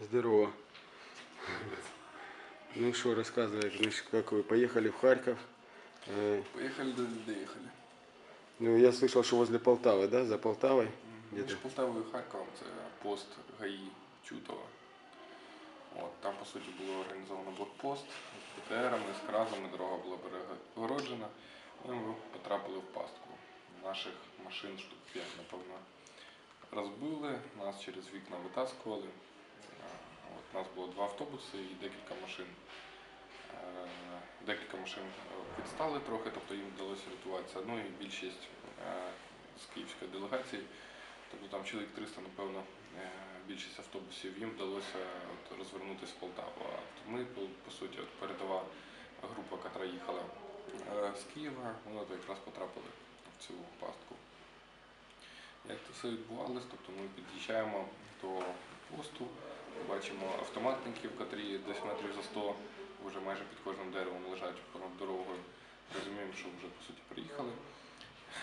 Здорово. Ну что, рассказывай, значит, как вы поехали в Харьков. Э, Поехали, до- доехали. Ну, я слышал, что возле Полтавы, да? За Полтавой? Між Где-то. Полтавою і Харковом це пост ГАІ Чутова. От, там, по суті, було організовано блокпост з ПТРами, з кразами, дорога була перегороджена. Ми потрапили в пастку. Наших машин штук 5, напевно, розбили, нас через вікна витаскували. У нас було два автобуси і декілька машин. Е, Декілька машин е, відстали трохи, тобто їм вдалося рятуватися. Ну і більшість е, з київської делегації, тобто там чоловік 300, напевно, більшість автобусів їм вдалося розвернутися в Полтаву. А ми, по, суті, от передова група, яка їхала з Києва, ми от якраз потрапили в цю пастку. Як це все відбувалося, тобто ми під'їжджаємо до посту, бачимо автоматників, котрі десь метрів за 100 вже майже під кожним деревом лежать понад дорогою. Розуміємо, що вже по суті приїхали.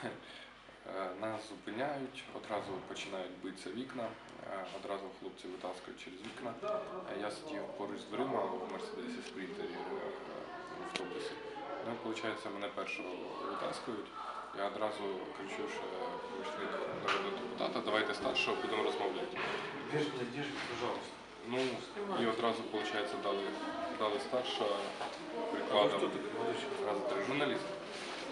Е, Нас зупиняють, одразу починають битися вікна, е, одразу хлопці витаскують через вікна. Е, Я сидів поруч з дверима в Мерседесі Спринтері е, в автобусі. Ну, виходить, мене першого витаскують. Я одразу кричу, що помічник народного депутата, давайте старшого будемо розмовляти. Верхняя одежда, пожалуйста. Ну і одразу, виходить, дали, дали старшого А вы прикладом. кто такой, молодой Раз три журналіст.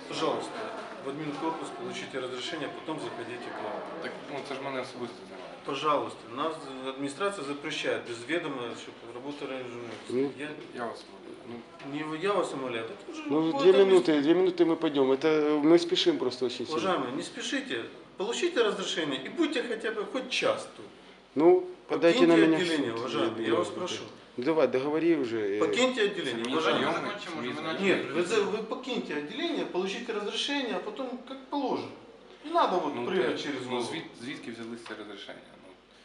Пожалуйста, в админкорпус получите разрешение, потом заходите к нам. Так ну це ж мене особисто займає. Пожалуйста, нас администрация запрещает без ведома, чтобы работали журналисты. Ну, Я, Я вас молю. Ну, не я вас умоляю, так уже Ну, вот две админ- минуты, две минуты мы пойдем. Это мы спешим просто очень сильно. Уважаемые, не спешите, получите разрешение и будьте хотя бы хоть час тут. Ну, подайте на Покиньте меня. отделение, в суд. уважаемые, я вас прошу. Ну, давай, договори уже. э, Покиньте отделение, Це мій уважаемые. знайомий, мій знайомий. Нет, вы, за- вы покиньте отделение, получите разрешение, а потом как положено. Не надо вот Ну, прыгать те- через ну, голову. звід, звідки взялися ці розрішення?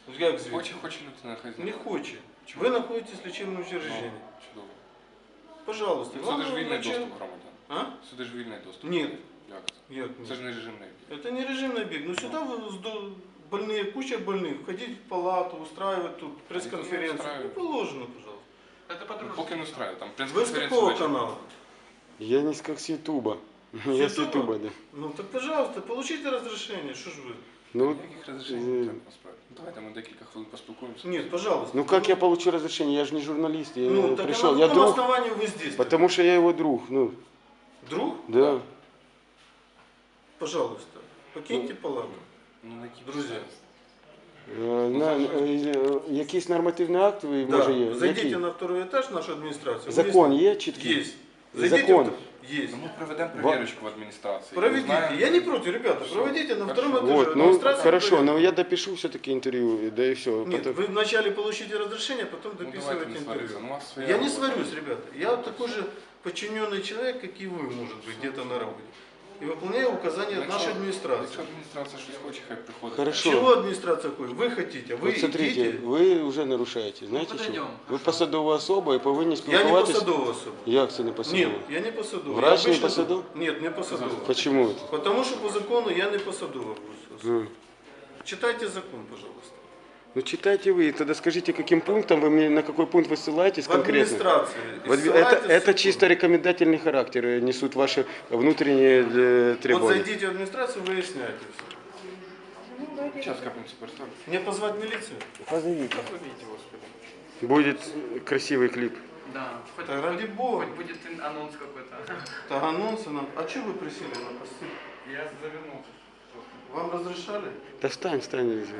Ну, Як звідти? хоче, хоче людина, хай Не знає. хоче. Чому? Ви знаходитесь в лічебному учреждении. Ну, чудово. Пожалуйста. Сюди вам ж вільний врачи- доступ громадян. А? Сюди ж вільний доступ. Ні. Як це? Як? Це ж не режимний об'єкт. Это не режимный бег. Ну сюда вы сду- больные, куча больных, входить в палату, устраивать тут пресс-конференцию. Никто не Ну, устраивает. положено, пожалуйста. Ну, Поки не устраює, там Вы с прес-конференцію какого вечір. канала? Я не с как с Ютуба. Я с Ютуба? Ютуба, да. Ну так пожалуйста, получите разрешение. Что ж вы? Ну, Ніяких розрішень не треба насправді. Ну, Давайте ми декілька хвилин поспілкуємося. Нет, пожалуйста. ну как я получу разрешение? Я же не журналист, я Ну, так пришел. а на Я каком друг, основании вы здесь? потому что я его друг. Ну, Друг? да. Пожалуйста. Покиньте палату. Ну, на які Друзі. підстави? Е, На, е, е, якийсь нормативний акт ви Да. може є? Зайдите Який? на второй этаж нашу администрацию. Закон Выясните. є чіткий? Есть. Зайдите Закон. в- Есть. Ну, ми проведемо перевірочку в адміністрації. Проведите. Узнаємо- Я не против, ребята. Всё. Проведите на Хорошо. втором этаже. Вот, ну администрация хорошо, проверит. но я допишу все-таки интервью, да и все. Нет, вы вначале получите разрешение, потом Ну, дописывайте давайте не свариться. интервью. Ну, у вас своя Я не робота. сварюсь, ребята. Я вот такой же подчиненный человек, как и вы, может быть, где-то на работе. И выполняю указания Якщо- нашей Якщо администрации. адміністрація щось хоче, хай приходить. Хорошо. Чего администрация хочет? Вы хотите, вы Вот смотрите, идите. ви вже нарушаєте. Знаєте подойдем, чого? Ви хорошо. посадова особа і повинні Я не спілкуватися. посадова особа. Як це не посадова? Нет, я не посадова. Врач Я не обычно- посадов? Нет, не посадова. Почему это? Потому что по закону я не посадова. особа. Ну, Читайте закон, пожалуйста. Ну читайте вы, тогда скажите, каким пунктом вы мне, на какой пункт вы ссылаетесь В конкретно? В адми- Это, это чисто рекомендательный характер э, несут ваши внутренние э, Вот требования. зайдите в администрацию, выясняйте все. Зараз капнемося переставлю. Мне позвать милицию? Позовите. Господи. Будет красивый клип. Да, хоть, Да ради бога. хоть будет анонс какой-то. Так, анонсы нам. А что вы присели на посты? Я завернулся. Вам разрешали? Да встань, встань. Лиза.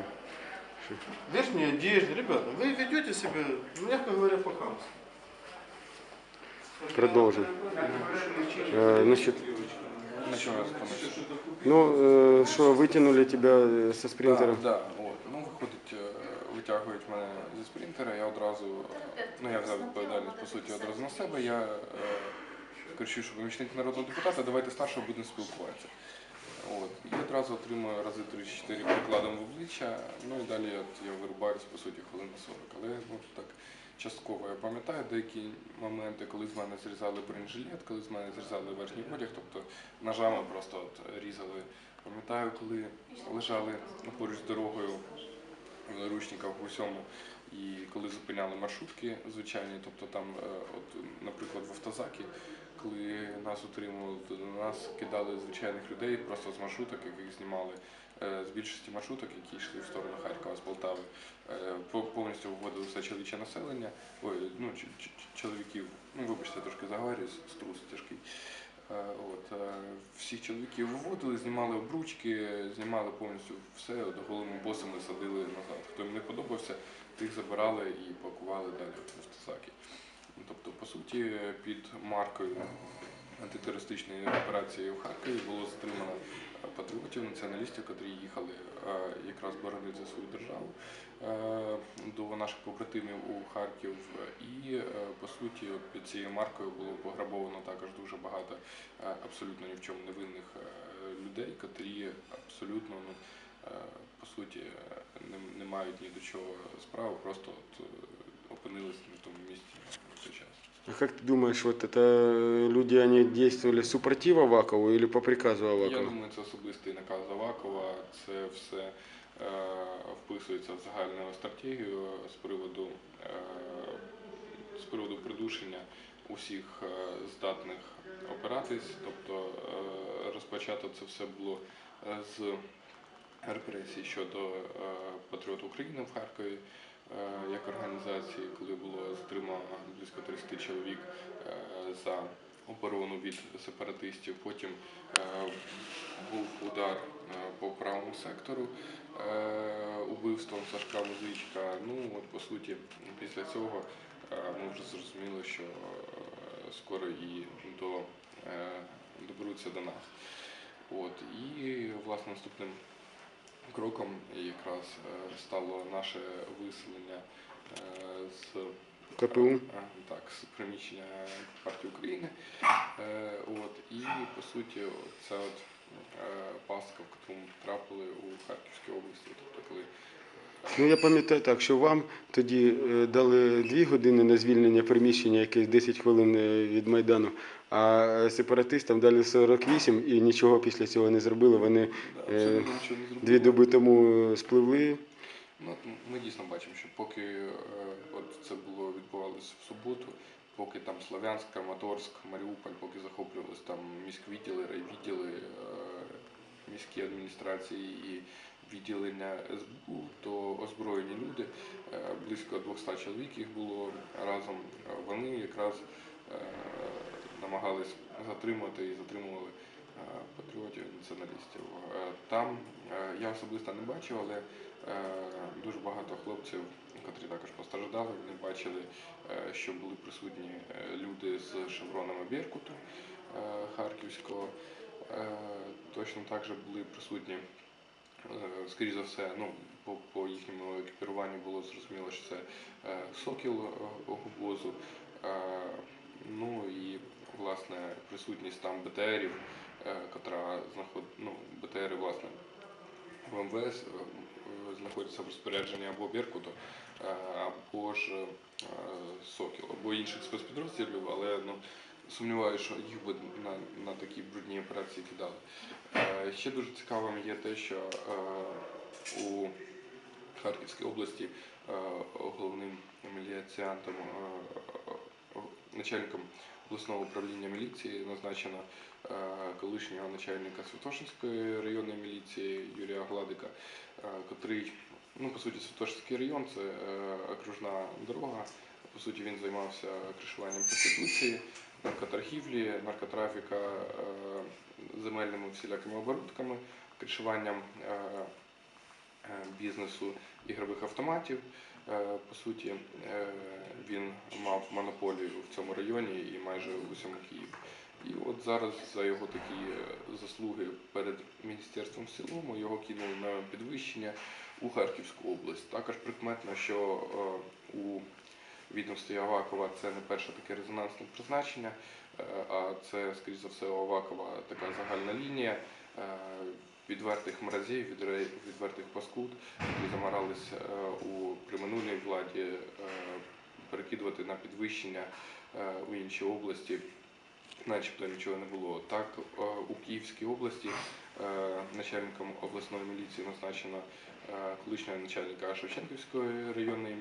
Верхняя одежда, ребята, вы ведете себя, мягко говоря, по-хамски. Продолжим. Э, значит, На що вас помочь? ну, э, что, вытянули тебя э, со спринтера? Так, да, от. Ну, виходить, е, витягують мене зі спринтера, я одразу, е, ну я взяв відповідальність по суті одразу на себе. Я е, кричу, що помічник народного депутата, давайте старшого будемо спілкуватися. От. І одразу отримую рази 3-4 прикладом в обличчя, ну і далі я вирубаюсь по суті хвилин 40. Але ну, так частково я пам'ятаю деякі моменти, коли з мене зрізали бронежилет, коли з мене зрізали верхній одяг, тобто ножами просто от різали. Пам'ятаю, коли лежали поруч з дорогою наручниках в усьому. І коли зупиняли маршрутки звичайні, тобто там, е, от, наприклад, в автозакі, коли нас утримували, то на нас кидали звичайних людей просто з маршруток, яких знімали. Е, З більшості маршруток, які йшли в сторону Харкова з Полтави, е, по- повністю виводили все чоловіче населення, ой, ну, чоловіків, ну вибачте, трошки заговорюю, струс тяжкий. Е, От, всіх чоловіків виводили, знімали обручки, знімали повністю все, голими босами садили назад. Хто їм не подобався, тих забирали і пакували далі в автозаки. Ну, Тобто, по суті, під маркою антитерористичної операції в Харкові було затримано патріотів, націоналістів, котрі їхали е, якраз боронити за свою державу е, до наших побратимів у Харків. І е, по суті, під цією маркою було пограбовано також дуже багато абсолютно ні в чому невинних людей, котрі абсолютно ну, по суті не, не мають ні до чого справи, просто от, опинились на тому місці. А как ты думаешь, вот это э, люди, они действовали супротив Авакову или по приказу Я Авакова? думаю, це особистий наказ Авакова. Це все е, вписується в загальну стратегію з приводу, е, з приводу придушення усіх е, здатних опиратись. Тобто е, розпочато це все було е, з репресій щодо е, Патріот України в Харкові. е, Як організації, коли було затримано близько 30 чоловік е, за оборону від сепаратистів. Потім е, був удар по правому сектору убивством Сашка Музичка. Ну от по суті, після цього ми вже зрозуміли, що скоро і до, доберуться до нас. От і власне наступним кроком якраз е, стало наше виселення е, з КПУ? Е, Так, з приміщення партії України. От, і по суті, це от пастка, в яку ми потрапили у Харківській області. Тобто, коли Ну я пам'ятаю так, що вам тоді дали дві години на звільнення приміщення, якесь 10 хвилин від Майдану, а сепаратистам дали 48 і нічого після цього не зробили. Вони да, Е, дві доби тому е, спливли. Ну, ми дійсно бачимо, що поки е, от це було відбувалося в суботу, поки там Слов'янськ, Краматорськ, Маріуполь, поки захоплювалися там міськвідділи, райвідділи, е, міські адміністрації і відділення СБУ, то озброєні люди, е, близько 200 чоловік їх було разом. Е, Вони якраз е, намагались затримати і затримували е, патріотів націоналістів. Е, Там е, я особисто не бачив, але дуже багато хлопців, котрі також постраждали, вони бачили, що були присутні люди з шевронами Беркуту Харківського. Точно так же були присутні, скоріш за все, ну, по, по їхньому екіпіруванню було зрозуміло, що це сокіл обозу. Е, Ну і власне присутність там БТРів, е, котра знаход... ну, БТРи, власне, в МВС е, е, знаходяться в розпорядженні або Беркуту, е, або ж е, Сокіл, або інших спецпідрозділів, але ну, сумніваюся, що їх би на, на такі брудні операції кидали. Е, Ще дуже цікавим є те, що е, у Харківській області е, головним міліціантом, е, е, начальником обласного управління міліції назначено е, колишнього начальника Святошинської районної міліції Юрія Гладика, е, котрий, ну по суті, Святошинський район це е, окружна дорога. По суті, він займався кришуванням проституції, наркоторгівлі, наркотрафіка, земельними всілякими оборудками, кришуванням бізнесу ігрових автоматів. Е, По суті, е, він мав монополію в цьому районі і майже в усьому Києві. І от зараз за його такі е, заслуги перед міністерством в цілому його кинули на підвищення у Харківську область. Також прикметно, що у відомстві Авакова це не перше таке резонансне призначення, а це, скоріш за все, Авакова така загальна лінія відвертих мразів, відвертих паскуд, які замарались е, у при минулій владі е, перекидувати на підвищення е, у інші області, начебто нічого не було. Так, у Київській області начальником обласної міліції назначено колишнього начальника Шевченківської районної